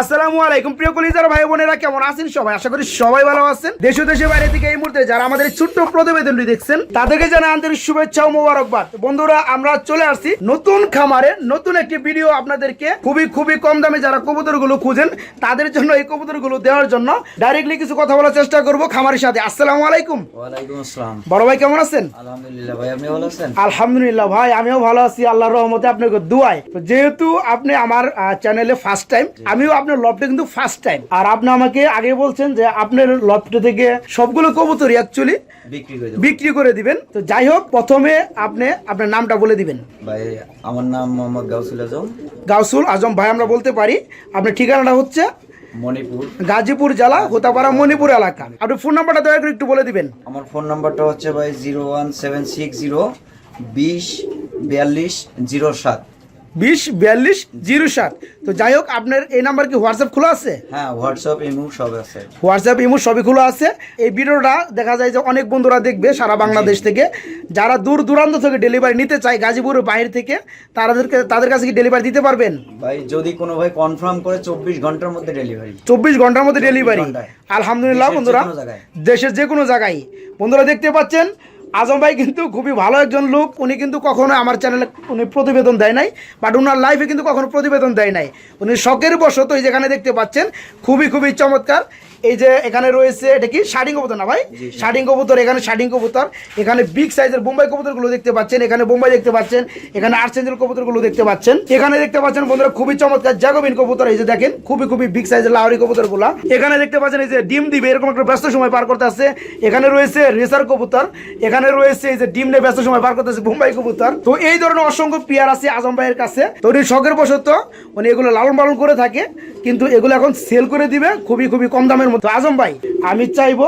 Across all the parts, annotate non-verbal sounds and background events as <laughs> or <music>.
আসসালামু আলাইকুম প্রিয় কলিজার ভাই বোনেরা কেমন আছেন সবাই? আশা করি সবাই ভালো আছেন। দেশ ও দেশের বাইরে থেকে এই মুহূর্তে যারা আমাদের ছোট্ট প্রতিবেদনটি দেখছেন তাদেরকে জানা আন্তরিক শুভেচ্ছা ও মোবারকবাদ। বন্ধুরা আমরা চলে আসছি নতুন খামারে নতুন একটি ভিডিও আপনাদেরকে। খুবই খুবই কম দামে যারা কবুতরগুলো খুঁজেন তাদের জন্য এই কবুতরগুলো দেওয়ার জন্য ডাইরেক্টলি কিছু কথা বলার চেষ্টা করব খামারের সাথে। আসসালামু আলাইকুম। ওয়ালাইকুম আসসালাম। বড় ভাই কেমন আছেন? আলহামদুলিল্লাহ ভাই আপনি ভালো আছেন? আলহামদুলিল্লাহ ভাই আমিও ভালো আছি। আল্লাহর রহমতে আপনাকে দুয়ায়। যেহেতু আপনি আমার চ্যানেলে ফার্স্ট টাইম আমিও আপনার লফটে কিন্তু ফার্স্ট টাইম আর আপনি আমাকে আগে বলছেন যে আপনার লফটে থেকে সবগুলো কবুতরই অ্যাকচুয়ালি বিক্রি করে বিক্রি করে দিবেন। তো যাই হোক প্রথমে আপনি আপনার নামটা বলে দিবেন। ভাই আমার নাম মোহাম্মদ গাউসুল আজম। গাউসুল আজম ভাই আমরা বলতে পারি আপনার ঠিকানাটা হচ্ছে মণিপুর। গাজীপুর জেলা হোতাপাড়া মণিপুর এলাকা। আপনি ফোন নাম্বারটা দয়া করে একটু বলে দিবেন। আমার ফোন নাম্বারটা হচ্ছে ভাই zero one seven six zero বিশ বিয়াল্লিশ জিরো সাত। বিশ বিয়াল্লিশ জিরো সাত। তো যাই হোক আপনার এই নাম্বার কি হোয়াটসঅ্যাপ খোলা আছে? হ্যাঁ হোয়াটসঅ্যাপ ইমু সব আছে। হোয়াটসঅ্যাপ ইমো সবই খোলা আছে। এই ভিডিওটা দেখা যায় যে অনেক বন্ধুরা দেখবে সারা বাংলাদেশ থেকে। যারা দূর দূরান্ত থেকে ডেলিভারি নিতে চায় গাজীপুরের বাইরে থেকে তাদেরকে তাদের কাছে কি ডেলিভারি দিতে পারবেন? ভাই যদি কোনো ভাই কনফার্ম করে চব্বিশ ঘণ্টার মধ্যে ডেলিভারি চব্বিশ ঘণ্টার মধ্যে ডেলিভারি আলহামদুলিল্লাহ বন্ধুরা দেশের যে কোনো জায়গায়। বন্ধুরা দেখতে পাচ্ছেন আজম ভাই কিন্তু খুবই ভালো একজন লোক। উনি কিন্তু কখনো আমার চ্যানেলে উনি প্রতিবেদন দেয় নাই বাট উনার লাইফে কিন্তু কখনো প্রতিবেদন দেয় নাই। উনি শখের বশত এই যেখানে দেখতে পাচ্ছেন, খুবই খুবই চমৎকার। এই যে এখানে রয়েছে এটা কি শাডিং কবুতর না ভাই? শাডিং কবুতর এখানে শাডিং কবুতর। এখানে বিগ সাইজের বোম্বাই কবুতরগুলো দেখতে পাচ্ছেন এখানে বোম্বাই দেখতে পাচ্ছেন এখানে আর্সেঞ্জেল কবুতরগুলো দেখতে পাচ্ছেন। এখানে দেখতে পাচ্ছেন বন্ধুরা খুবই চমৎকার জাগোবিন কবুতর এই যে দেখেন খুবই খুবই বিগ সাইজের লাহরি কবুতরগুলো। এখানে দেখতে পাচ্ছেন এই যে ডিম দিবে এরকম একটা ব্যস্ত সময় পার করতে আছে এখানে রয়েছে রেসার কবুতর এখানে রয়েছে এই যে ডিম নিয়ে ব্যস্ত সময় পার করতে আছে বোম্বাই কবুতর। তো এই ধরনের অসংখ্য পেয়ার আছে আজম ভাইয়ের কাছে। তো উনি শখের বশত উনি এগুলো লালন পালন করে থাকে কিন্তু এগুলো এখন সেল করে দিবে খুবই খুবই কম দামের মধ্যে। আজম ভাই আমি চাইব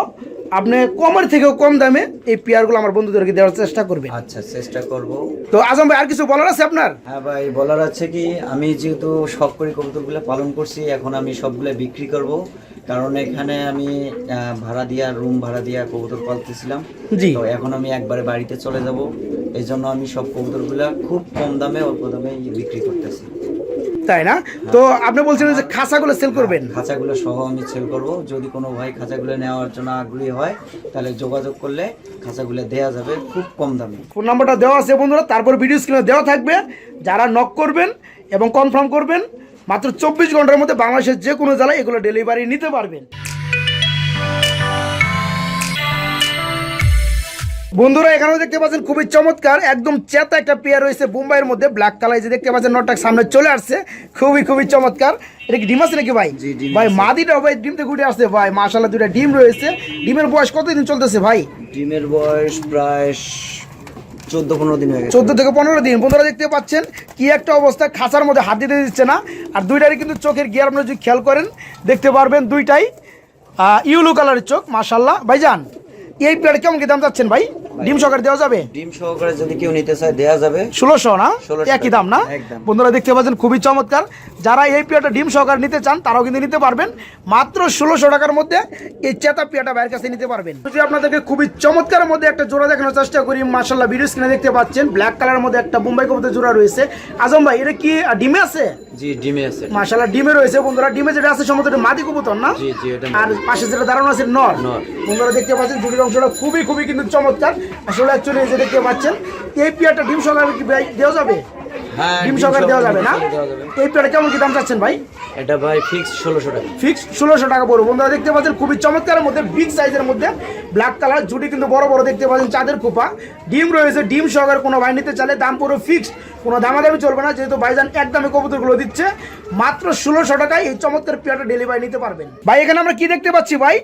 আপনি কমের থেকেও কম দামে এই পেয়ারগুলো আমার বন্ধুদেরকে দেওয়ার চেষ্টা করবেন। আচ্ছা চেষ্টা করব। তো আজম ভাই আর কিছু বলার আছে আপনার? হ্যাঁ ভাই বলার আছে কি আমি যেহেতু শখ করে কবুতরগুলো পালন করছি এখন আমি সবগুলো বিক্রি করব। কারণ এখানে আমি ভাড়া দিয়া রুম ভাড়া দিয়া কবুতর পালতেছিলাম। জি। তো এখন আমি একবারে বাড়িতে চলে যাব। এই জন্য আমি সব কবুতরগুলো খুব কম দামে অল্প দামে বিক্রি করতেছি। তাই না? তো আপনি বলছিলেন যে খাঁচাগুলো সেল করবেন। খাঁচাগুলো সহ আমি সেল করব। যদি কোনো ভাই খাঁচাগুলো নেওয়ার জন্য আগ্রহী হয় তাহলে যোগাযোগ করলে খাঁচাগুলো দেওয়া যাবে খুব কম দামে। ফোন নাম্বারটা দেওয়া আছে বন্ধুরা তারপর ভিডিও স্ক্রিনে দেওয়া থাকবে। যারা নক করবেন এবং কনফার্ম করবেন মাত্র চব্বিশ ঘণ্টার মধ্যে বাংলাদেশের যে কোনো জেলায় এগুলো ডেলিভারি নিতে পারবেন। বন্ধুরা এখানেও দেখতে পাচ্ছেন খুবই চমৎকার একদম চেতা একটা পেয়ার রয়েছে বোম্বাইয়ের মধ্যে ব্ল্যাক কালার যে দেখতে পাচ্ছেন নটাক সামনে চলে আসছে খুবই খুবই চমৎকার। এটা কি ডিম আছে নাকি ভাই? ভাই মাদিটা ভাই ডিম থেকে উঠে আসছে ভাই মাশাল্লাহ দুইটা ডিম রয়েছে। ডিমের বয়স কতদিন চলতেছে ভাই? ডিমের বয়স প্রায় চোদ্দ পনেরো দিন হয়ে চোদ্দ থেকে পনেরো দিন। বন্ধুরা দেখতে পাচ্ছেন কি একটা অবস্থা খাঁচার মধ্যে হাত দিতে দিচ্ছে না। আর দুইটারই কিন্তু চোখের গিয়ার আপনারা যদি খেয়াল করেন দেখতে পারবেন দুইটাই ইউলো কালারের চোখ মাশাল্লাহ ভাইজান এই প্লেট কেমন কি দাম যাচ্ছেন ভাই? ডিম সকার দেওয়া যাবে? ডিম সহকারে যদি কেউ নিতে চায় দেওয়া যাবে। ষোলোশো না? একই দাম না? বন্ধুরা দেখতে পাচ্ছেন খুবই চমৎকার। যারা এই পেয়াটা ডিম সহকার নিতে চান তারাও কিন্তু নিতে পারবেন। মাত্র ষোলোশো টাকার মধ্যে এই চেতা পেয়াটা বাইরের কাছে নিতে পারবেন। যদি আপনাদেরকে খুবই চমৎকারের মধ্যে একটা জোড়া দেখানোর চেষ্টা করি মার্শাল্লাহ ভিডিও স্ক্রিনে দেখতে পাচ্ছেন ব্ল্যাক কালারের মধ্যে একটা মুম্বাই কবুতর জোড়া রয়েছে। আজম ভাই এটা কি ডিমে আছে? জি ডিমে আছে। মার্শাল্লাহ ডিমে রয়েছে। বন্ধুরা ডিমে যেটা আছে সম্ভবত মাদি কবুতর না? জি, জি, এটা আর পাশে যেটা দাঁড়ানো আছে নর। নর। বন্ধুরা দেখতে পাচ্ছেন অংশটা খুবই খুবই কিন্তু চমৎকার। আসলে অ্যাকচুয়ালি যেটা দেখতে পাচ্ছেন, এই পেয়ারটা ডিম সকালে দেওয়া যাবে? ডিম সহকারে দেওয়া যাবে না? এই কেমন কি দাম চাচ্ছেন ভাই? এটা ভাই ফিক্স ষোলোশো টাকা। ফিক্স ষোলোশো টাকা পড়বে। বন্ধুরা দেখতে পাচ্ছেন খুবই চমৎকারের মধ্যে বিগ সাইজের মধ্যে ব্ল্যাক কালার জুটি কিন্তু বড় বড় দেখতে পাচ্ছেন চাঁদের কুপা ডিম রয়েছে ডিম সহকারে কোনো ভাই নিতে চাইলে দাম পুরো ফিক্সড কোনো দামাদামি চলবে না যেহেতু ভাইজান একদমে কবুতরগুলো দিচ্ছে। মাত্র ষোলোশো টাকায় এই চমৎকার পেয়ারটা ডেলিভারি নিতে পারবেন। ভাই এখানে আমরা কি দেখতে পাচ্ছি ভাই?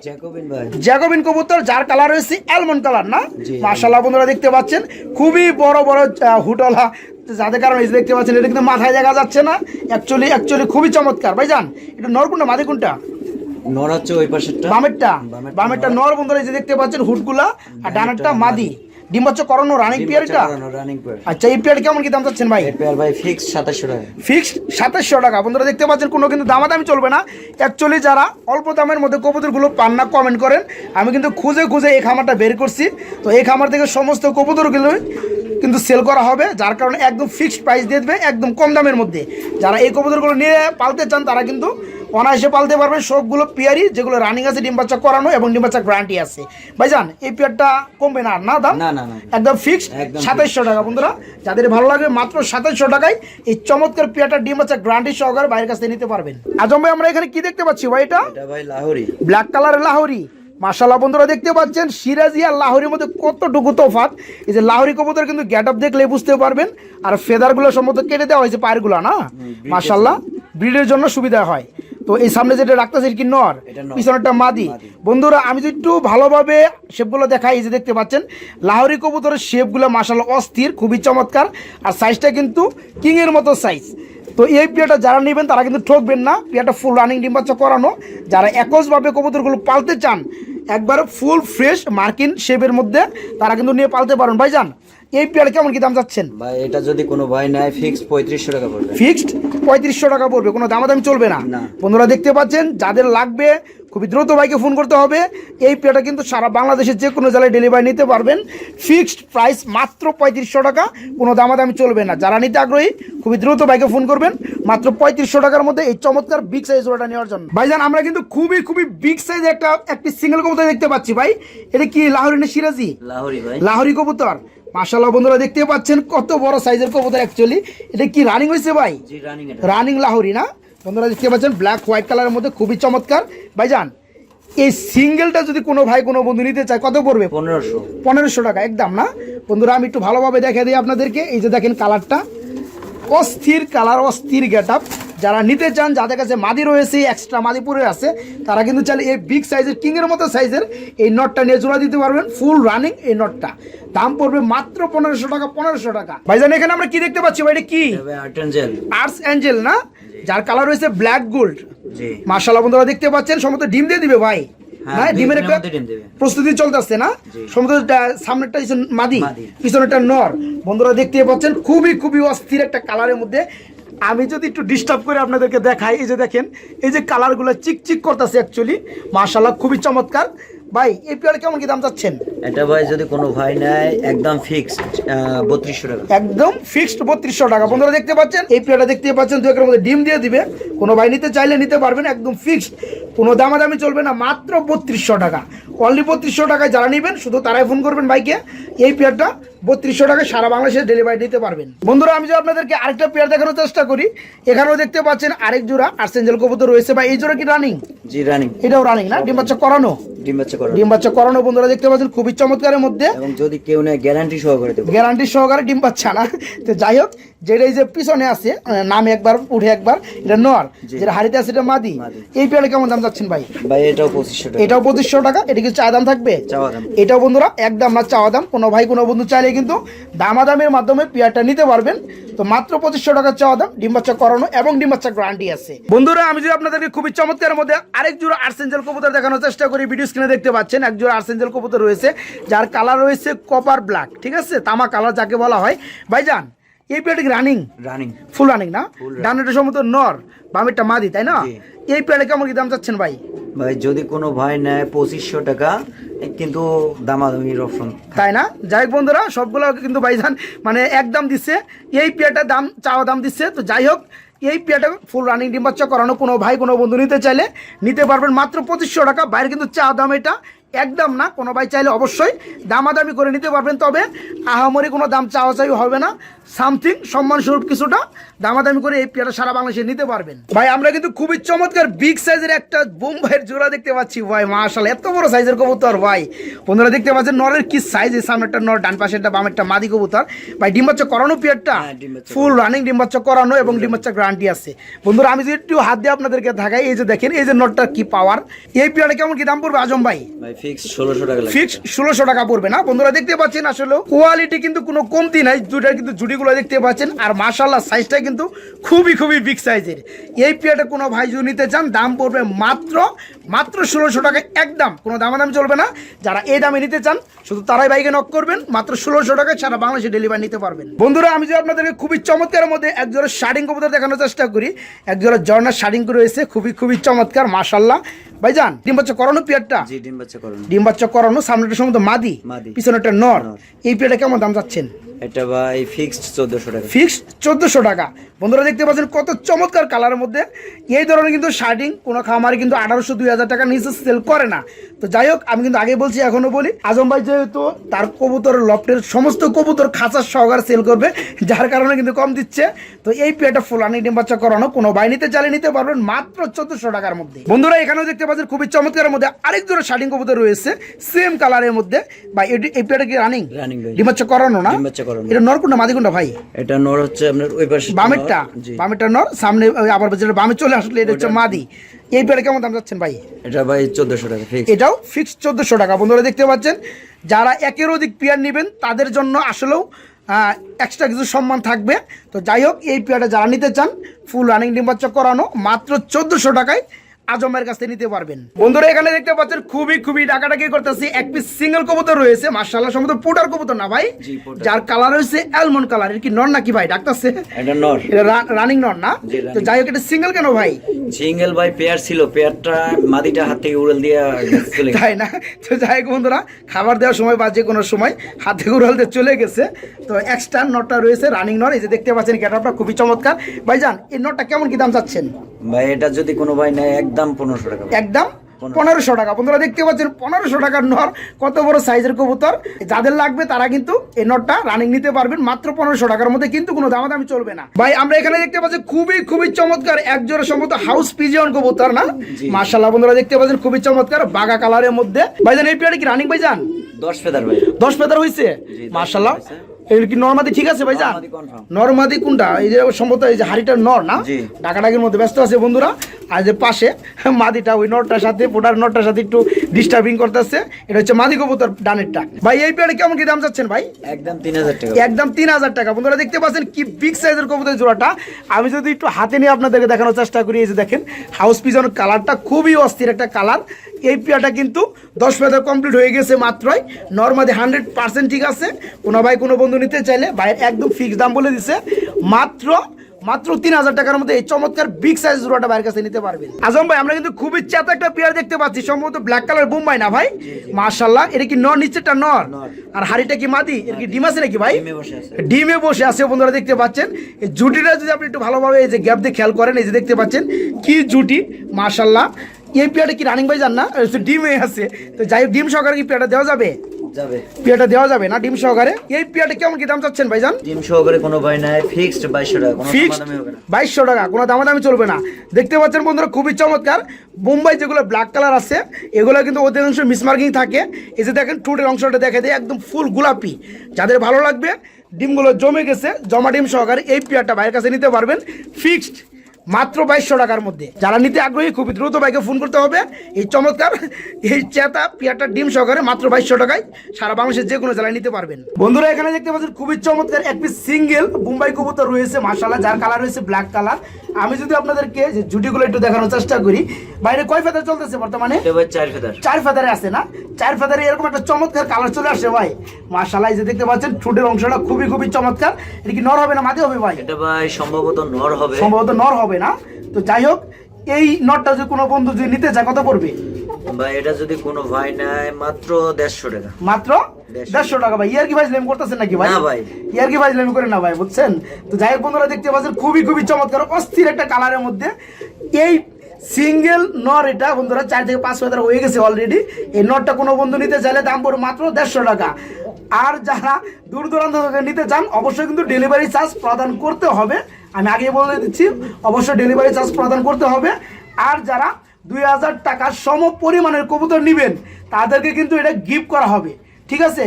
জ্যাকোবিন কবুতর যার কালার রয়েছে অ্যালমন্ড কালার না। মাশাল্লাহ বন্ধুরা দেখতে পাচ্ছেন খুবই বড় বড় হুটলা যাদের কারণে এই দেখতে পাচ্ছেন এটা কিন্তু মাথায় দেখা যাচ্ছে না। অ্যাকচুয়ালি অ্যাকচুয়ালি খুবই চমৎকার। ভাই যান এটা নর কোনটা? মাদি কোনটা? নর হচ্ছে ওই পাশেরটা। বামেরটা। বামেরটা বামেরটা নর। বন্ধুরা এই যে দেখতে পাচ্ছেন হুটগুলা আর ডানারটা মাদি। ডিম বাচ্চা করানো রানিং পিয়ারটা আচ্ছা এই পিয়ার কেমন কি দাম চাচ্ছেন ভাই? এই ভাই ফিক্স সাতাশশো টাকা। ফিক্সড সাতাশশো টাকা। বন্ধুরা দেখতে পাচ্ছেন কোনো কিন্তু দামাদামি চলবে না। অ্যাকচুয়ালি যারা অল্প দামের মধ্যে কবুতরগুলো পান না কমেন্ট করেন। আমি কিন্তু খুঁজে খুঁজে এই খামারটা বের করছি। তো এই খামার থেকে সমস্ত কবুতরগুলোই কিন্তু সেল করা হবে যার কারণে একদম ফিক্সড প্রাইস দিয়ে দেবে একদম কম দামের মধ্যে। যারা এই কবুতরগুলো নিয়ে পালতে চান তারা কিন্তু অনায়াসে পালতে পারবেন সবগুলো পেয়ারই যেগুলো রানিং আছে ডিম বাচ্চা করানো এবং ডিম বাচ্চা গ্যারান্টি আছে। ভাইজান এই পেয়ারটা কমবে না না দাম? একদম ফিক্সড সাতাইশশো টাকা বন্ধুরা। যাদের ভালো লাগবে মাত্র সাতাইশশো টাকায় এই চমৎকার পেয়ারটা ডিম বাচ্চা গ্যারান্টি সহকারে বাইরের কাছ থেকে নিতে পারবেন। আজম ভাই আমরা এখানে কি দেখতে পাচ্ছি ভাই এটা? ভাই লাহোরি। ব্ল্যাক কালারের লাহোরি। মাশাল্লাহ বন্ধুরা দেখতে পাচ্ছেন সিরাজি আর লাহোরির মধ্যে কতটুকু তফাৎ। এই যে লাহোরি কবুতর কিন্তু গেট আপ দেখলে বুঝতে পারবেন। আর ফেদারগুলো সম্ভবত কেটে দেওয়া হয়েছে পায়েরগুলো না? মাশাল্লাহ ব্রিডের জন্য সুবিধা হয়। তো এই সামনে যেটা রাখতেছে কি নর। পিছনেরটা মাদি। বন্ধুরা আমি যদি একটু ভালোভাবে শেপগুলো দেখাই এই যে দেখতে পাচ্ছেন লাহোরি কবুতরের শেপগুলো মাশাল্লাহ অস্থির খুবই চমৎকার আর সাইজটা কিন্তু কিংয়ের মতো সাইজ তো এই পেয়ারটা যারা নেবেন তারা কিন্তু ঠকবেন না। পেয়ারটা ফুল রানিং ডিম বাচ্চা করানো। যারা একজভাবে কবুতরগুলো পালতে চান একবার ফুল ফ্রেশ মার্কিন শেপের মধ্যে তারা কিন্তু নিয়ে পালতে পারেন। ভাইজান এই পেয়ার কেমন কি দাম যাচ্ছেন? ভাই এটা যদি কোনো ভাই নেয় ফিক্সড পঁয়ত্রিশশো টাকা পড়বে। ফিক্সড পঁয়ত্রিশশো টাকা পড়বে কোনো দামাদামি চলবে না। না। বন্ধুরা দেখতে পাচ্ছেন যাদের লাগবে খুবই দ্রুত ভাইকে ফোন করতে হবে। এই পেটা কিন্তু সারা বাংলাদেশের যে কোনো জেলায় ডেলিভারি নিতে পারবেন। ফিক্সড প্রাইস মাত্র পঁয়ত্রিশশো টাকা কোনো দামাদামি চলবে না। যারা নিতে আগ্রহী খুবই দ্রুত ভাইকে ফোন করবেন। মাত্র পঁয়ত্রিশশো টাকার মধ্যে এই চমৎকার বিগ সাইজ ওটা নেওয়ার জন্য। ভাইজান আমরা কিন্তু খুবই খুবই বিগ সাইজ একটা একটি সিঙ্গেল কবুতর দেখতে পাচ্ছি ভাই। এটা কি লাহোরিনে সিরাজি? লাহোরি ভাই। লাহোরি কবুতর। মাশাল্লাহ বন্ধুরা দেখতে পাচ্ছেন কত বড় সাইজের কবুতর অ্যাকচুয়ালি এটা কি রানিং হয়েছে ভাই? রানিং লাহোরি না? বন্ধুরা দেখতে পাচ্ছেন ব্ল্যাক হোয়াইট কালারের মধ্যে খুবই চমৎকার। ভাইজান এই সিঙ্গেলটা যদি কোনো ভাই কোনো বন্ধু নিতে চায় কত পড়বে? পনেরোশো। পনেরোশো টাকা একদম না? বন্ধুরা আমি একটু ভালোভাবে দেখে দিই আপনাদেরকে। এই যে দেখেন কালারটা অস্থির কালার অস্থির গেট আপ যারা নিতে চান যাদের কাছে মাদি রয়েছে এক্সট্রা মাদি পরে আছে তারা কিন্তু চাইলে এই বিগ সাইজের কিংয়ের মতো সাইজের এই নটটা নিয়ে জোড়া দিতে পারবেন ফুল রানিং এই নটটা দাম পড়বে মাত্র পনেরোশো টাকা পনেরোশো টাকা। ভাইজান এখানে আমরা কি দেখতে পাচ্ছি? ভাই এটা কি? আর্টস অ্যাঞ্জেল না? যার কালার রয়েছে ব্ল্যাক গোল্ড মার্শাল্লাহ বন্ধুরা দেখতে পাচ্ছেন সমস্ত ডিম দিয়ে দিবে ভাই। হ্যাঁ, হ্যাঁ ডিমের একটা প্রস্তুতি চলতেছে না? সামনেরটা মাদি। পিছনেরটা নর। বন্ধুরা দেখতে পাচ্ছেন খুবই খুবই অস্থির একটা কালারের মধ্যে আমি যদি একটু ডিস্টার্ব করে আপনাদেরকে দেখাই এই যে দেখেন এই যে কালারগুলো চিকচিক করতেছে অ্যাকচুয়ালি মার্শাল্লাহ খুবই চমৎকার। ভাই এই পেয়ার কেমন কি দাম চাচ্ছেন? এটা ভাই যদি কোনো ভাই নেয় একদম ফিক্সড বত্রিশশো টাকা। একদম ফিক্সড বত্রিশশো টাকা। বন্ধুরা দেখতে পাচ্ছেন এই পেয়ারটা দেখতে পাচ্ছেন দু একের মধ্যে ডিম দিয়ে দিবে। কোনো ভাই নিতে চাইলে নিতে পারবেন একদম ফিক্সড কোনো দামাদামি চলবে না মাত্র বত্রিশশো টাকা। অনলি বত্রিশশো টাকায় যারা নেবেন শুধু তারাই ফোন করবেন ভাইকে। এই পেয়ারটা বত্রিশশো টাকায় সারা বাংলাদেশে ডেলিভারি নিতে পারবেন। বন্ধুরা আমি যদি আপনাদেরকে আরেকটা পেয়ার দেখানোর চেষ্টা করি এখানেও দেখতে পাচ্ছেন আরেক জোড়া আর্সেঞ্জেল কবুতর রয়েছে। বা এই জোড়া কি রানিং জি রানিং এটাও রানিং না? ডিম বাচ্চা করানো? ডিম বাচ্চা করা ডিম বাচ্চা করানো বন্ধুরা দেখতে পাচ্ছেন খুবই চমৎকারের মধ্যে। এবং যদি কেউ নেয় গ্যারান্টি সহকারে দেবো। গ্যারান্টি সহকারে ডিম পাচ্ছে না। তো যাই হোক যেটা এই যে পিছনে আছে নামে একবার উঠে একবার এটা নর। জি। যেটা হাড়িতে আছে এটা মাদি। মাদি। এই পেয়ারে কেমন দাম যাচ্ছেন ভাই? ভাই এটাও পঁচিশশো টাকা। এটাও পঁচিশশো টাকা। এটা কি চা দাম থাকবে? চাওয়া দাম। এটাও বন্ধুরা একদম না চাওয়া দাম। কোনো ভাই কোনো বন্ধু চাইলে কিন্তু দামাদামের মাধ্যমে পেয়ারটা নিতে পারবেন। তো মাত্র পঁচিশশো টাকা চাওয়া দাম ডিম বাচ্চা করানো এবং ডিম বাচ্চা গ্যারান্টি আছে। বন্ধুরা আমি যদি আপনাদেরকে খুবই চমৎকারের মধ্যে আরেক জোড়া আর্সেঞ্জেল কবুতর দেখানোর চেষ্টা করি ভিডিও স্ক্রিনে দেখতে পাচ্ছেন এক জোড়া আর্সেঞ্জেল কবুতর রয়েছে যার কালার রয়েছে কপার ব্ল্যাক ঠিক আছে? তামা কালার যাকে বলা হয়। ভাইজান এই পেয়ারটি রানিং রানিং ফুল রানিং না। ডানেরটা সম্ভবত নর বামেরটা মাদি তাই না? এই পেয়ারে কেমন কি দাম চাচ্ছেন ভাই? ভাই যদি কোনো ভাই নেয় পঁচিশশো টাকা কিন্তু দামাদামির অপশন তাই না? যাই হোক বন্ধুরা, সবগুলো কিন্তু ভাইজান মানে একদম দিচ্ছে এই পেয়ারটার দাম, চাওয়া দাম দিচ্ছে তো যাই হোক, এই পেয়ারটা ফুল রানিং ডিম বাচ্চা করানো কোনো ভাই, কোনো বন্ধু নিতে চাইলে নিতে পারবেন মাত্র পঁচিশশো টাকা। বাইরে কিন্তু চা দাম এটা একদম না, কোনো ভাই চাইলে অবশ্যই দামাদামি করে নিতে পারবেন। তবে আহামরি কোনো দাম চাওয়া চাই হবে না। সামথিং সম্মানস্বরূপ কিছুটা দামাদামি করে এই পেয়ারটা সারা বাংলাদেশে নিতে পারবেন। ভাই আমরা কিন্তু খুবই চমৎকার বিগ সাইজের একটা বোম্বাইয়ের জোড়া দেখতে পাচ্ছি। ভাই মাশাল এত বড় সাইজের কবুতর ভাই। বন্ধুরা দেখতে পাচ্ছেন নরের কি সাইজ এই সামনে একটা নর ডান পাশে একটা বাম একটা মাদি কবুতর। ভাই ডিম বাচ্চা করানো পেয়ারটা? ফুল রানিং ডিম বাচ্চা করানো এবং ডিম বাচ্চা গ্যারান্টি আছে। বন্ধুরা আমি যদি একটু হাত দিয়ে আপনাদেরকে দেখাই এই যে দেখেন এই যে নটটার কি পাওয়ার এই পেয়ারটা কেমন কি দাম পড়বে আজম ভাই? ফিক্স ষোলোশো টাকা ফিক্স ষোলোশো টাকা পড়বে না? বন্ধুরা দেখতে পাচ্ছেন আসলে কোয়ালিটি কিন্তু কোনো কমতি নাই দুটার কিন্তু জুটিগুলো দেখতে পাচ্ছেন। আর মাশাল্লাহ সাইজটা কিন্তু খুবই খুবই বিগ সাইজের এই পেয়ারটা কোনো ভাই যদি নিতে চান, দাম পড়বে মাত্র মাত্র ষোলোশো টাকা একদম কোনো দামাদামি চলবে না। যারা এই দামে নিতে চান শুধু তারাই বাইকে নক করবেন। মাত্র ষোলোশো টাকায় সারা বাংলাদেশে ডেলিভারি নিতে পারবেন। বন্ধুরা আমি যে আপনাদেরকে খুবই চমৎকার মধ্যে একজোড়া শার্টিং কবুতর দেখানোর চেষ্টা করি একজোড়া ঝর্ণার শার্টিং রয়েছে খুবই খুবই চমৎকার মাশাল্লাহ ভাইজান ডিম বাচ্চা করানো পিয়ারটা? জি ডিম বাচ্চা করুন। ডিম বাচ্চা করানো সামনেটা সম্ভবত মাদি। মাদি। পিছনেটা নর। এই পেয়ারটা কেমন দাম যাচ্ছেন এটা ভাই ফিক্সড চোদ্দশো টাকা। ফিক্সড চোদ্দোশো টাকা। বন্ধুরা দেখতে পাচ্ছেন কত চমৎকার কালারের মধ্যে। এই ধরনের কিন্তু শার্টিং কোনো খামারে কিন্তু আঠারোশো দুই হাজার টাকা নিচে সেল করে না। তো যাই হোক আমি কিন্তু আগে বলছি এখনও বলি আজম ভাই যেহেতু তার কবুতর লফটের সমস্ত কবুতর খাঁচার সহকারে সেল করবে যার কারণে কিন্তু কম দিচ্ছে। তো এই পেয়ারটা ফুলানি ডিম বাচ্চা করানো কোনো বাই নিতে চালিয়ে নিতে পারবেন মাত্র চোদ্দশো টাকার মধ্যে। বন্ধুরা এখানেও দেখতে পাচ্ছেন খুবই চমৎকারের মধ্যে আরেক জোড়া শার্টিং কবুতর রয়েছে সেম কালারের মধ্যে। বা এটি- এই পেয়ারটা কি রানিং রানিং ভাই। ডিম বাচ্চা করানো না? ডিম বাচ্চা করানো। এটা নরকুন্ডা মাদিকুন্ডা ভাই? এটা নর হচ্ছে আপনার ওই পাশে বামেরটা? বামেরটা নর সামনে আবার যেটা বামে চলে আসলে এটা হচ্ছে মাদি। এই পেয়ারে কেমন দাম যাচ্ছেন ভাই? এটা ভাই চোদ্দশো টাকা এটাও ফিক্সড চোদ্দোশো টাকা। বন্ধুরা দেখতে পাচ্ছেন যারা একের অধিক পেয়ার নেবেন তাদের জন্য আসলেও এক্সট্রা কিছু সম্মান থাকবে। তো যাই হোক এই পেয়ারটা যারা নিতে চান ফুল রানিং ডিম্বার বাচ্চা করানো মাত্র চোদ্দোশো টাকায় আজমের কাছে নিতে পারবেন। বন্ধুরা এখানে দেখতে পাচ্ছেন খুবই খুবই ডাকাডাকি করতেছি। এক পিস সিঙ্গেল কবুতর রয়েছে মার্শাল্লাহ সম্ভবত পোটার কবুতর না ভাই? যার কালার হয়েছে অ্যালমন্ড কালারের কি নর নাকি ভাই? ডাকতেছে। এটা নর। এটা রানিং নর না? তো যাই হোক এটা সিঙ্গেল কেন ভাই? সিঙ্গেল ভাই পেয়ার ছিল। পেয়ারটা মাদিটা হাত থেকে উড়াল দিয়ে চলে। তাই না? তো যাই হোক বন্ধুরা খাবার দেওয়ার সময় বা যে কোনো সময় হাত থেকে দিয়ে চলে গেছে। তো এক্সট্রা নটটা রয়েছে রানিং নট এই যে দেখতে পাচ্ছেন গেটআপটা খুবই চমৎকার। ভাই ভাইজান এই নটটা কেমন কি দাম চাচ্ছেন? ভাই এটা যদি কোনো ভাই নেয় একদম পনেরোশো টাকা। একদম পনেরোশো টাকা। বন্ধুরা দেখতে পাচ্ছেন পনেরোশো টাকার নর কত বড় সাইজের কবুতর। যাদের লাগবে তারা কিন্তু এই নটটা রানিং নিতে পারবেন মাত্র পনেরোশো টাকার মধ্যে কিন্তু কোনো দামাদামি চলবে না। ভাই আমরা এখানে দেখতে পাচ্ছি খুবই খুবই চমৎকার এক জোড়া সম্ভবত হাউস পিজিয়ন কবুতর না। মার্শাল্লাহ বন্ধুরা দেখতে পাচ্ছেন খুবই চমৎকার বাগা কালারের মধ্যে। ভাইজান এই পেয়ারে কি রানিং ভাইজান? দশ ফেদার ভাই। দশ পেতার হয়েছে মার্শাল্লাহ। এর কি নর্মাদি? ঠিক আছে ভাইজান? নরমাদি কোনটা? এই যে সম্ভবত এই যে হাড়িটার নর না? ডাকাডাকির মধ্যে ব্যস্ত আছে বন্ধুরা। আর যে পাশে মাদিটা ওই নরটার সাথে পোটার নরটার সাথে একটু ডিস্টার্বিং করতেছে। এটা হচ্ছে মাদি কবুতর ডানেরটা। ভাই এই পেয়ারে কেমন কি দাম চাচ্ছেন ভাই? একদম তিন হাজার টাকা। একদম তিন হাজার টাকা। বন্ধুরা দেখতে পাচ্ছেন কি বিগ সাইজের কবুতর জোড়াটা আমি যদি একটু হাতে নিয়ে আপনাদেরকে দেখানোর চেষ্টা করি এই যে দেখেন হাউস পিজন কালারটা খুবই অস্থির একটা কালার এই পেয়ারটা কিন্তু দশ ফেদার কমপ্লিট হয়ে গেছে মাত্রই। নর্মাদি হান্ড্রেড পার্সেন্ট ঠিক আছে। কোনো ভাই কোনো বন্ধু নিতে চাইলে ভাইয়ের একদম ফিক্স দাম বলে দিছে। মাত্র মাত্র তিন হাজার টাকার মধ্যে এই চমৎকার বিগ সাইজ জোড়াটা ভাইয়ের কাছে নিতে পারবেন। আজম ভাই আমরা কিন্তু খুবই চেতা একটা পেয়ার দেখতে পাচ্ছি সম্ভবত ব্ল্যাক কালার বোম্বাই না ভাই? মার্শাল্লাহ এটা কি নর নিচেরটা নর। আর হাড়িটা কি মাদি? এর কি ডিম আছে নাকি ভাই? ডিমে বসে আছে। বন্ধুরা দেখতে পাচ্ছেন। এই জুটিটা যদি আপনি একটু ভালোভাবে এই যে গ্যাপ দিয়ে খেয়াল করেন এই যে দেখতে পাচ্ছেন কি জুটি মাশাল্লাহ এই পেয়ারটা কি রানিং ভাই জান না? এ তো ডিমে আছে। তো যাই হোক ডিম সহকারে কি পেয়ারটা দেওয়া যাবে? যাবে। পেয়ারটা দেওয়া যাবে না ডিম সহকারে? এই পেয়ারটা কেমন কি দাম চাচ্ছেন ভাইজান? জিম সহকারে কোনো ভাই নেয় ফিক্সড বাইশশো টাকা কোনো ফিক্সড দামাদামি হবে না। বাইশশো টাকা কোনো দামাদামি চলবে না। দেখতে পাচ্ছেন বন্ধুরা খুবই চমৎকার। বোম্বাই যেগুলো ব্ল্যাক কালার আছে এগুলো কিন্তু অধিকাংশ মিসমার্কিং থাকে। এই যে দেখেন টুটের অংশটা দেখে দেয় একদম ফুল গোলাপি। যাদের ভালো লাগবে ডিমগুলো জমে গেছে জমা ডিম সহকারে এই পেয়ারটা ভাইয়ের কাছে নিতে পারবেন। ফিক্সড মাত্র বাইশশো টাকার মধ্যে। যারা নিতে আগ্রহী খুবই দ্রুত বাইকে ফোন করতে হবে। এই চমৎকার এই চেতা পেয়ারটা ডিম সহকারে মাত্র বাইশশো টাকায় সারা বাংলাদেশের যে কোনো জেলায় নিতে পারবেন। বন্ধুরা এখানে দেখতে পাচ্ছেন খুবই চমৎকার এক পিস সিঙ্গেল মুম্বাই কবুতর রয়েছে মাসালা যার কালার রয়েছে ব্ল্যাক কালার আমি যদি আপনাদেরকে যে জুটিগুলো একটু দেখানোর চেষ্টা করি বাইরে কয় ফেদার চলতেছে বর্তমানে? চার ফেদার আছে না? চার ফেদারে এরকম একটা চমৎকার কালার চলে আসে ভাই। এই যে দেখতে পাচ্ছেন ঠোঁটের অংশটা খুবই খুবই চমৎকার। এটা কি নর হবে না মাদি হবে ভাই? এটা ভাই সম্ভবত নর হবে। সম্ভবত নর হবে না? তো যাই হোক এই নটটা যদি কোনো বন্ধু যদি নিতে চায় কত পড়বে? ভাই এটা যদি কোনো ভাই নেয় মাত্র দেড়শো টাকা। মাত্র দেড়শো। টাকা ভাই। ইয়ার কি ভাই লেম করতেছেন নাকি ভাই? না ভাই। ইয়ার কি ভাই লেম করে না ভাই বুঝছেন? তো যাই হোক বন্ধুরা দেখতে পাচ্ছেন খুবই খুবই চমৎকার অস্থির একটা কালারের মধ্যে এই সিঙ্গেল নর এটা বন্ধুরা চার থেকে পাঁচ হাজার হয়ে গেছে অলরেডি এই নটটা কোনো বন্ধু নিতে চাইলে দাম পড়বে মাত্র দেড়শো টাকা। আর যারা দূর দূরান্ত থেকে নিতে চান অবশ্যই কিন্তু ডেলিভারি চার্জ প্রদান করতে হবে। আমি আগে বলে দিচ্ছি, অবশ্যই ডেলিভারি চার্জ প্রদান করতে হবে। আর যারা দুই হাজার টাকার সম পরিমাণের কবুতর নেবেন, তাদেরকে কিন্তু এটা গিফট করা হবে। ঠিক আছে?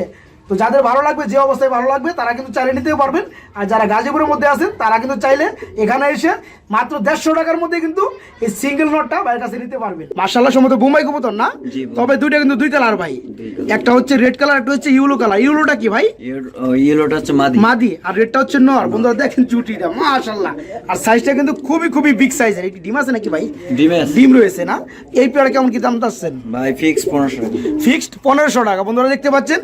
তো যাদের ভালো লাগবে যে অবস্থায় ভালো লাগবে তারা কিন্তু চাইলে নিতেও পারবেন। আর যারা গাজীপুরের মধ্যে আছেন তারা কিন্তু চাইলে এখানে এসে মাত্র দেড়শো টাকার মধ্যে কিন্তু এই সিঙ্গেল নটটা ভাইয়ের কাছে নিতে পারবেন। মার্শাল্লাহ সম্মত বোম্বাই কবুতর না? তবে দুইটা কিন্তু দুই কালার ভাই। একটা হচ্ছে রেড কালার একটা হচ্ছে ইউলো কালার ইউলোটা কি ভাই? ইয়েলোটা হচ্ছে মাদি। মাদি। আর রেডটা হচ্ছে নর। বন্ধুরা দেখেন চুটিটা মাশাল্লাহ আর সাইজটা কিন্তু খুবই খুবই বিগ সাইজের একটি ডিম আছে নাকি ভাই? ডিমে ডিম রয়েছে না? এই পেয়ারা কেমন কি দাম চাচ্ছেন? ভাই ফিক্স পনেরোশো টাকা। ফিক্সড পনেরোশো টাকা। বন্ধুরা দেখতে পাচ্ছেন?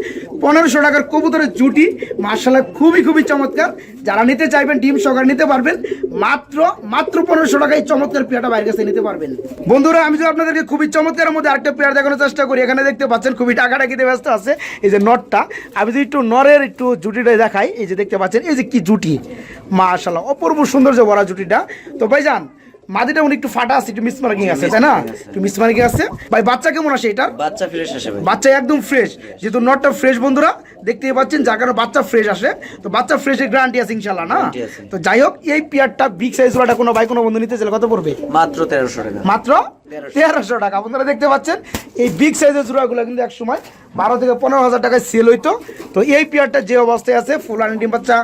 পনেরোশো টাকার কবুতরের জুটি, মার্শাল্লাহ, খুবই খুবই চমৎকার। যারা নিতে চাইবেন, ডিম সকার নিতে পারবেন। মাত্র মাত্র পনেরোশো টাকায় চমৎকার পেয়ারটা বাইরের কাছে নিতে পারবেন। বন্ধুরা, আমি যদি আপনাদেরকে খুবই চমৎকারের মধ্যে আরেকটা পেয়ার দেখানোর চেষ্টা করি, এখানে দেখতে পাচ্ছেন খুবই টাকাটাকিতে ব্যস্ত আছে, এই যে নটটা। আমি যদি একটু নরের একটু জুটিটা দেখাই, এই যে দেখতে পাচ্ছেন, এই যে কি জুটি। মার্শাল্লাহ, অপূর্ব সৌন্দর্য বড় জুটিটা। তো ভাইজান মাদিটা উনি একটু ফাটা আছে একটু মিসমার্কিং আছে তাই না? একটু মিসমার্কিং আছে। ভাই বাচ্চা কেমন আছে এটার? বাচ্চা ফ্রেশ আসে ভাই। বাচ্চা একদম ফ্রেশ যেহেতু নটটা ফ্রেশ বন্ধুরা দেখতেই পাচ্ছেন যার কারণে বাচ্চা ফ্রেশ আসে। তো বাচ্চা ফ্রেশের গ্যারান্টি আছে ইনশাল্লাহ না? তো যাই হোক এই পেয়ারটা বিগ সাইজ ওলাটা কোনো ভাই কোনো বন্ধু নিতে চাইলে কত পড়বে? মাত্র তেরোশো টাকা। মাত্র তেরোশো। টাকা। আপনারা দেখতে পাচ্ছেন এই বিগ সাইজের চূড়াগুলো কিন্তু এক সময় বারো থেকে পনেরো হাজার টাকায় সেল হইতো। তো এই পেয়ারটা যে অবস্থায় আছে ফুল আনি ডিম বাচ্চা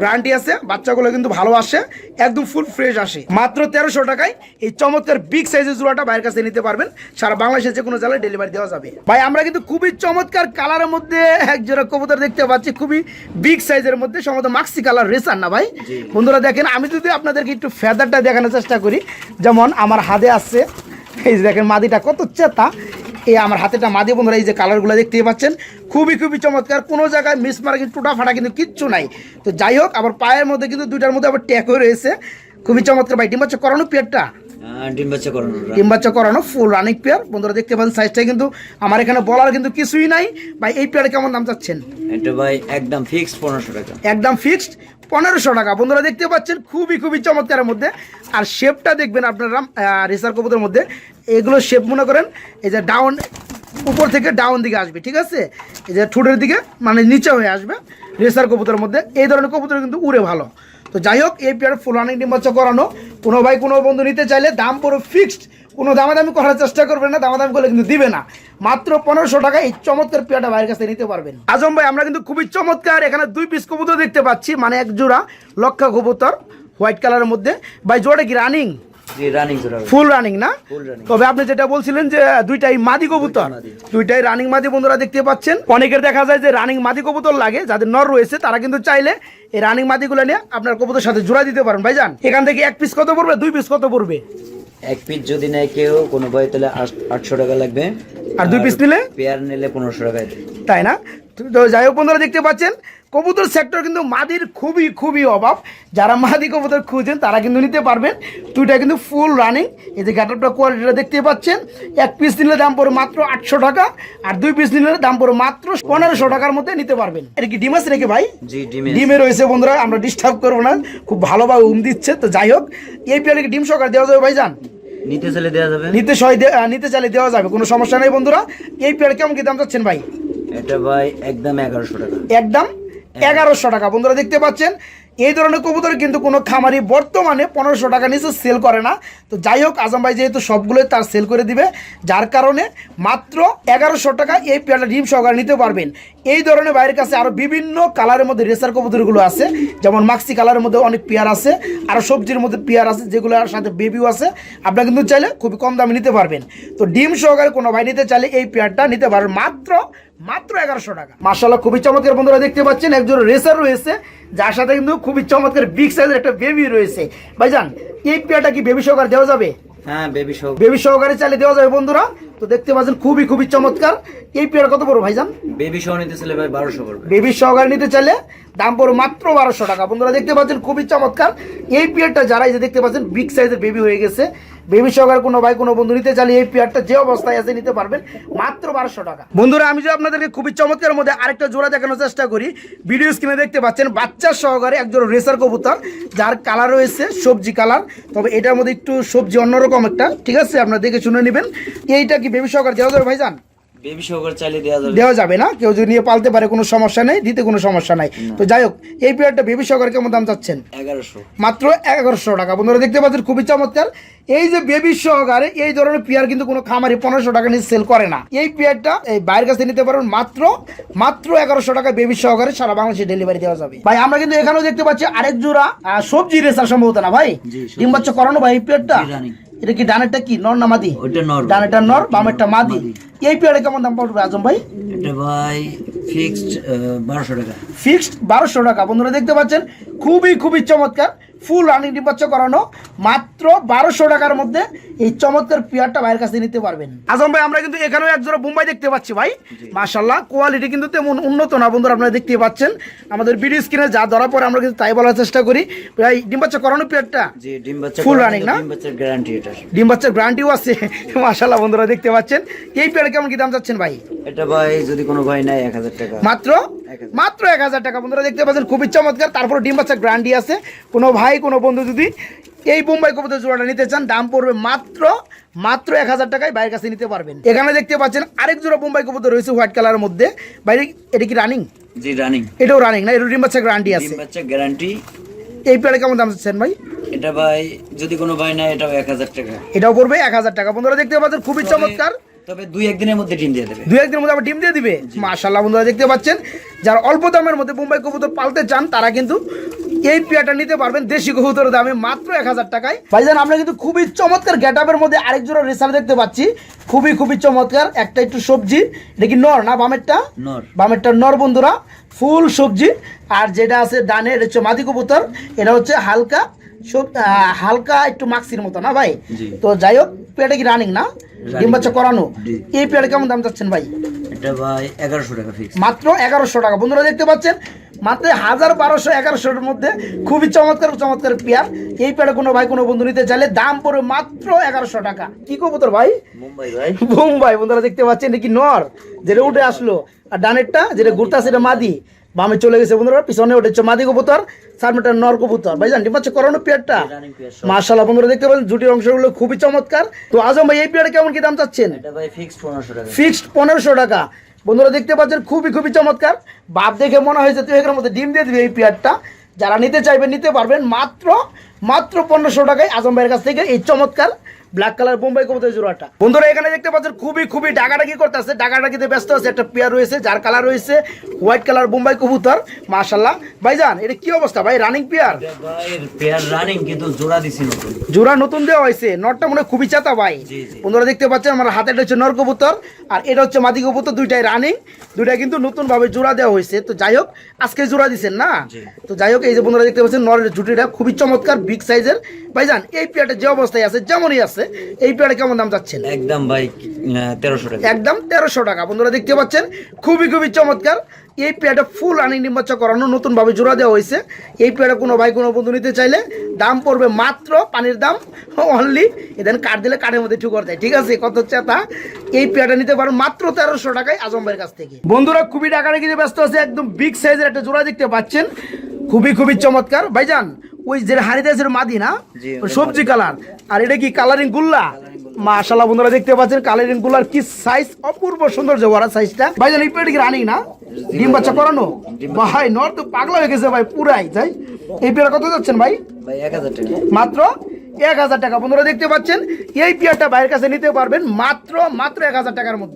গ্যারান্টি আছে বাচ্চাগুলো কিন্তু ভালো আসে একদম ফুল ফ্রেশ আসে। মাত্র তেরোশো টাকায় এই চমৎকার বিগ সাইজের চূড়াটা বাইরের কাছে নিতে পারবেন। সারা বাংলাদেশের যে কোনো জেলায় ডেলিভারি দেওয়া যাবে। ভাই আমরা কিন্তু খুবই চমৎকার কালারের মধ্যে এক জোড়া কবুতর দেখতে পাচ্ছি খুবই বিগ সাইজের মধ্যে সম্ভবত মাক্সি কালার রেসার না ভাই। বন্ধুরা দেখেন আমি যদি আপনাদেরকে একটু ফেদারটা দেখানোর চেষ্টা করি যেমন আমার হাতে আসছে এই যে দেখেন মাদিটা কত চেতা। এই আমার হাতেটা মাদি বন্ধুরা এই যে কালারগুলো দেখতেই পাচ্ছেন। খুবই খুবই চমৎকার। কোনো জায়গায় মিস মারা কিন্তু টুটা ফাটা কিন্তু কিচ্ছু নাই। তো যাই হোক আবার পায়ের মধ্যে কিন্তু দুইটার মধ্যে আবার ট্যাক হয়ে রয়েছে। খুবই চমৎকার ভাই ডিম বাচ্চা করানো পেয়ারটা? আহ, ডিম বাচ্চা করানো। ফুল রানিং পেয়ার বন্ধুরা দেখতে পাচ্ছেন সাইজটা কিন্তু আমার এখানে বলার কিন্তু কিছুই নাই। ভাই এই পেয়ারে কেমন দাম চাচ্ছেন? এটা ভাই একদম ফিক্স পনেরোশো টাকা। একদম ফিক্সড পনেরোশো টাকা। বন্ধুরা দেখতে পাচ্ছেন, খুবই খুবই চমৎকারের মধ্যে। আর শেপটা দেখবেন আপনারা রেসার কবুতের মধ্যে। এগুলো শেপ মনে করেন, এই যে ডাউন উপর থেকে ডাউন দিকে আসবে, ঠিক আছে? এই যে ঠোঁটের দিকে মানে নিচে হয়ে আসবে রেসার কবুতরের মধ্যে। এই ধরনের কবুতর কিন্তু উড়ে ভালো। তো যাই হোক, এই পেয়ার ফুলানি ডিম বাচ্চা করানো। কোনো ভাই, কোনো বন্ধু নিতে চাইলে দাম পুরো ফিক্সড কোনো দামাদামি করার চেষ্টা করবেন না, দামাদামি করলে কিন্তু দিবে না। মাত্র পনেরোশো টাকা এই চমৎকার পেয়াটা বাইরের কাছে নিতে পারবেন। আজম ভাই, আমরা কিন্তু খুবই চমৎকার, এখানে দুই পিস কবুতর দেখতে পাচ্ছি মানে এক জোড়া লক্ষা কবুতর হোয়াইট কালারের মধ্যে। ভাই জোড়া কি রানিং। ফুল রানিং না? তবে আপনি যেটা বলছিলেন যে দুইটাই মাদি কবুতর। দুইটাই রানিং মাদি বন্ধুরা দেখতে পাচ্ছেন। অনেকের দেখা যায় যে রানিং মাদি কবুতর লাগে যাদের নর রয়েছে তারা কিন্তু চাইলে এই রানিং মাদিগুলো নিয়ে আপনার কবুতর সাথে জোড়া দিতে পারেন। ভাইজান এখান থেকে এক পিস কত পড়বে? দুই পিস কত পড়বে? এক পিস যদি নেয় কেউ কোনো ভাই তাহলে আটশো টাকা লাগবে। আর দুই piece নিলে? পেয়ার নিলে পনেরোশো টাকায়। তাই না? তো- যাই হোক বন্ধুরা দেখতে পাচ্ছেন কবুতর সেক্টর কিন্তু মাদির খুবই খুবই অভাব। যারা মাদি কবুতর খুঁজেন তারা কিন্তু নিতে পারবেন। দুইটা কিন্তু ফুল রানিং এই যে গ্যাটারটা কোয়ালিটিটা দেখতে পাচ্ছেন এক পিস নিলে দাম পড়ে মাত্র আটশো টাকা আর দুই পিস নিলে দাম পড়ে মাত্র পনেরোশো টাকার মধ্যে নিতে পারবেন। এটা কি ডিম আছে নাকি ভাই? ডিমে রয়েছে বন্ধুরা আমরা ডিস্টার্ব করব না। খুব ভালোভাবে উম দিচ্ছে তো যাই হোক এই পেয়ারকে ডিম সহকারে দেওয়া যাবে ভাইজান? নিতে চাইলে দেওয়া যাবে? নিতে সহ নিতে চাইলে দেওয়া যাবে কোনো সমস্যা নেই বন্ধুরা। এই পেয়ার কেমন কি দাম চাচ্ছেন ভাই? এটা ভাই একদম এগারোশো টাকা। একদম এগারোশো টাকা। বন্ধুরা দেখতে পাচ্ছেন এই ধরনের কবুতর কিন্তু কোনো খামারি বর্তমানে পনেরোশো টাকা নিচে সেল করে না। তো যাই হোক, আজম ভাই যেহেতু সবগুলো তার সেল করে দিবে, যার কারণে মাত্র এগারোশো টাকা এই পেয়ারটা ডিম সহকারে নিতে পারবেন। এই ধরনের বাইরের কাছে আরও বিভিন্ন কালারের মধ্যে রেসার কবুতরগুলো আছে, যেমন মাক্সি কালারের মধ্যে অনেক পেয়ার আছে আরও সবজির মধ্যে পেয়ার আছে, যেগুলোর সাথে বেবিও আছে। আপনারা কিন্তু চাইলে খুবই কম দামে নিতে পারবেন। তো ডিম সহকারে কোনো ভাই নিতে চাইলে এই পেয়ারটা নিতে পারবেন মাত্র মাত্র এগারোশো টাকা। মার্শাল্লাহ খুবই চমৎকার বন্ধুরা দেখতে পাচ্ছেন একজন রেসার রয়েছে যার সাথে কিন্তু খুবই চমৎকার বিগ সাইজের একটা বেবি রয়েছে। ভাইজান এই পেয়ারটা কি বেবি সহকারে দেওয়া যাবে? হ্যাঁ বেবি সব বেবি সহকারে চালিয়ে দেওয়া যাবে বন্ধুরা। তো দেখতে পাচ্ছেন খুবই খুবই চমৎকার। এই পেয়ার কত বড় ভাইজান? বেবি সহ নিতে চাইলে ভাই বারোশো পড়বে। বেবি সহকারে নিতে চাইলে দাম পড়ো মাত্র বারোশো টাকা। বন্ধুরা দেখতে পাচ্ছেন খুবই চমৎকার। এই পেয়ারটা যারা এই যে দেখতে পাচ্ছেন বিগ সাইজের বেবি হয়ে গেছে বেবি সহকারে কোনো ভাই, কোনো বন্ধু নিতে চাইলে এই পেয়ারটা যে অবস্থায় আছে নিতে পারবেন মাত্র বারোশো টাকা। বন্ধুরা, আমি যদি আপনাদেরকে খুবই চমৎকার মধ্যে আরেকটা জোড়া দেখানোর চেষ্টা করি ভিডিও স্ক্রিনে দেখতে পাচ্ছেন বাচ্চার সহকারে একজন রেসার কবুতর, যার কালার রয়েছে সবজি কালার তবে এটার মধ্যে একটু সবজি অন্যরকম একটা, ঠিক আছে? আপনারা দেখে শুনে নেবেন। এইটা কি বেবি সহকার দেওয়া যাবে ভাইজান? বেবি চাইলে দেওয়া যাবে। দেওয়া যাবে না। কেউ যদি নিয়ে পালতে পারে কোনো সমস্যা নেই দিতে কোনো সমস্যা নাই। তো যাই হোক এই বেবি কেমন দাম চাচ্ছেন? এগারোশো। মাত্র এগারোশো টাকা। বন্ধুরা দেখতে পাচ্ছেন খুবই চমৎকার। এই যে বেবি সহকারে এই ধরনের পেয়ার কিন্তু কোনো খামারি পনেরোশো টাকা নিয়ে সেল করে না। এই পেয়ারটা এই বাইরের কাছে নিতে পারবেন মাত্র মাত্র এগারোশো টাকা বেবি সহকারে সারা বাংলাদেশে ডেলিভারি দেওয়া যাবে। ভাই আমরা কিন্তু এখানেও দেখতে পাচ্ছি আরেক জোড়া সবজি রেসার সম্ভবত না ভাই? ডিম বাচ্চা করানো ভাই এই পেয়ারটা। এটা কি ডানেরটা কি? নর না মাদি? ওইটা নর ডানেরটা নর বামেরটা মাদি। এই পেয়ারে কেমন দাম পড়বে আজম ভাই? এটা ভাই ফিক্সড 1200 টাকা। ফিক্সড 1200 টাকা। বন্ধুরা দেখতে পাচ্ছেন খুবই খুবই চমৎকার। ফুল রানিং ডিম করানো মাত্র বারোশো টাকার মধ্যে এই চমৎকার পেয়ারটা ভাইয়ের কাছে নিতে পারবেন। আজম ভাই আমরা কিন্তু এখানেও এক জোড়া বোম্বাই দেখতে পাচ্ছি ভাই। মাশাল্লাহ কোয়ালিটি কিন্তু তেমন উন্নত না বন্ধুরা আপনারা দেখতে পাচ্ছেন। আমাদের ভিডিও স্ক্রিনে যা ধরা পরে আমরা কিন্তু তাই বলার চেষ্টা করি। ভাই ডিম বাচ্চা করানো পেয়ারটা? জি ডিম বাচ্চা করানো, running না? ডিম বাচ্চার গ্যারান্টি এটা। ডিম বাচ্চার গ্যারান্টিও আছে মাশাল্লাহ বন্ধুরা দেখতে পাচ্ছেন। এই পেয়ারে কেমন কি দাম চাচ্ছেন ভাই? এটা ভাই যদি কোনো ভাই এক হাজার টাকা। মাত্র? মাত্র এক হাজার টাকা বন্ধুরা দেখতে পাচ্ছেন খুবই চমৎকার। তারপর ডিম বাচ্চা গ্রান্ডি আছে। কোনো ভাই কোনো বন্ধু যদি এই বোম্বাই কবুতর জোড়াটা নিতে চান দাম পড়বে মাত্র মাত্র এক হাজার টাকায় বাইরের কাছে নিতে পারবেন। এখানে দেখতে পাচ্ছেন আরেক জোড়া বোম্বাই কবুতর রয়েছে হোয়াইট কালারের মধ্যে। বাইরে এটা কি রানিং জি রানিং এটাও রানিং না? এটা ডিম বাচ্চা গ্যারান্টি আছে। ডিম বাচ্চা গ্যারান্টি এই পেয়ারে কেমন দাম চাচ্ছেন ভাই? এটা ভাই যদি কোনো ভাই না এটাও এক হাজার টাকা। এটাও পড়বে এক হাজার টাকা। বন্ধুরা দেখতে পাচ্ছেন খুবই চমৎকার। তবে দুই একদিনের মধ্যে ডিম দিয়ে দেবে। দু একদিনের মধ্যে আবার ডিম দিয়ে দিবে? মাশাল্লাহ বন্ধুরা দেখতে পাচ্ছেন? যারা অল্প দামের মধ্যে বোম্বাই কবুতর পালতে চান তারা কিন্তু এই পেয়ারটা নিতে পারবেন দেশি কবুতরের দামে মাত্র এক হাজার টাকায়। ভাইজান আমরা কিন্তু খুবই চমৎকার গেটআপের মধ্যে আরেক জোড়া রেসার দেখতে পাচ্ছি। খুবই খুবই চমৎকার। একটা একটু সবজি এটা কি নর না বামেরটা? নর। বামেরটা নর বন্ধুরা। ফুল সবজি। আর যেটা আছে ডানে এটা হচ্ছে মাদি কবুতর। এটা হচ্ছে হালকা হালকা একটু মাক্সির মতো না ভাই? তো যাই হোক কি রানিং না? ডিম বাচ্চা করানো? এই পেয়ারে কেমন দাম চাচ্ছেন ভাই? এটা ভাই এগারোশো টাকা ফিক্স মাত্র এগারোশো টাকা। বন্ধুরা দেখতে পাচ্ছেন মাত্র হাজার বারোশো এগারোশোর মধ্যে খুবই চমৎকার চমৎকার পেয়ার এই পেয়ারে কোনো ভাই কোনো বন্ধু নিতে চাইলে দাম পড়বে মাত্র এগারোশো টাকা। কি করব তোর ভাই? মুম্বাই ভাই। বোম্বাই বন্ধুরা দেখতে পাচ্ছেন নাকি নর? যেটা উঠে আসলো। আর ডানেরটা যেটা ঘুরতে সেটা মাদি। বামে চলে গেছে বন্ধুরা পিছনে হচ্ছে মাদি কবুতর সামনেটা নর কবুতর। ভাই জান পাচ্ছে করানো পেয়ারটা? মার্শাল্লাহ বন্ধুরা দেখতে পাচ্ছেন জুটির অংশগুলো খুবই চমৎকার। তো আজম ভাই এই পেয়ারে কেমন কি দাম চাচ্ছেন? ফিক্সড পনেরোশো টাকা। ফিক্সড পনেরোশো টাকা। বন্ধুরা দেখতে পাচ্ছেন খুবই খুবই চমৎকার। বাপ দেখে মনে হয়েছে তুই এখানের মধ্যে ডিম দিয়ে দিবি এই পেয়ারটা? যারা নিতে চাইবেন নিতে পারবেন মাত্র মাত্র পনেরোশো টাকায় আজম ভাইয়ের কাছ থেকে এই চমৎকার ব্ল্যাক কালার বোম্বাই কবুতর জোড়াটা। বন্ধুরা এখানে দেখতে পাচ্ছেন খুবই খুবই ডাকাডাকি করতেছে। ডাকাডাকিতে ব্যস্ত আছে একটা পেয়ার রয়েছে যার কালার রয়েছে হোয়াইট কালার বোম্বাই কবুতর মাশাল্লাহ ভাইজান এটা কি অবস্থা ভাই রানিং পেয়ার পেয়ার রানিং কিন্তু জোড়া দিছি নতুন। জোড়া নতুন দেওয়া হয়েছে নটটা মনে খুবই চাতা ভাই। বন্ধুরা দেখতে পাচ্ছেন আমার হাতে এটা হচ্ছে নর কবুতর আর এটা হচ্ছে মাদি কবুতর দুইটাই রানিং দুইটাই কিন্তু নতুন ভাবে জোড়া দেওয়া হয়েছে। তো যাই হোক আজকে জোড়া দিচ্ছেন না? তো যাই হোক এই যে বন্ধুরা দেখতে পাচ্ছেন নরের জুটিটা খুবই চমৎকার বিগ সাইজের ভাইজান এই পেয়ারটা যে অবস্থায় আছে যেমনই আছে <laughs> এই পেয়ারটা কেমন দাম একদম ভাই তেরোশো টাকা। একদম তেরোশো টাকা। বন্ধুরা দেখতে পাচ্ছেন? খুবই খুবই চমৎকার। এই পেয়ারটা ফুল নির্বাচন করানো নতুনভাবে জোড়া দেওয়া হয়েছে। এই পেয়ারটা কোনো ভাই কোনো বন্ধু নিতে চাইলে দাম পড়বে মাত্র পানির দাম অনলি কাঠ দিলে কাঠের মধ্যে ঠুকর দেয়। ঠিক আছে কত হচ্ছে তা? এই পেয়ারটা নিতে পারো মাত্র তেরোশো টাকায় আজম ভাইয়ের কাছ থেকে। বন্ধুরা খুবই টাকা কিনে ব্যস্ত আছে। একদম বিগ সাইজের একটা জোড়া দেখতে পাচ্ছেন। খুবই খুবই চমৎকার। ভাইজান ওই যে হারিতে আছে মাদি না? সবজি কালার। আর এটা কি কালারিং গুল্লা? মাশাল্লাহ বন্ধুরা দেখতে পাচ্ছেন কালারিংগুলার কি সাইজ অপূর্ব সুন্দর জোয়ারা সাইজটা ভাইজান এই পেটে কি রানিং না? ডিম বাচ্চা করানো? ভাই নর তো পাগলা হয়ে গেছে ভাই পুরাই তাই এই পেয়ারা কত যাচ্ছেন ভাই? ভাই এক হাজার টাকা। মাত্র এক হাজার টাকা। বন্ধুরা দেখতে পাচ্ছেন এই পেয়ারটা ভাইয়ের কাছে নিতে পারবেন মাত্র মাত্র এক হাজার টাকার মধ্যে।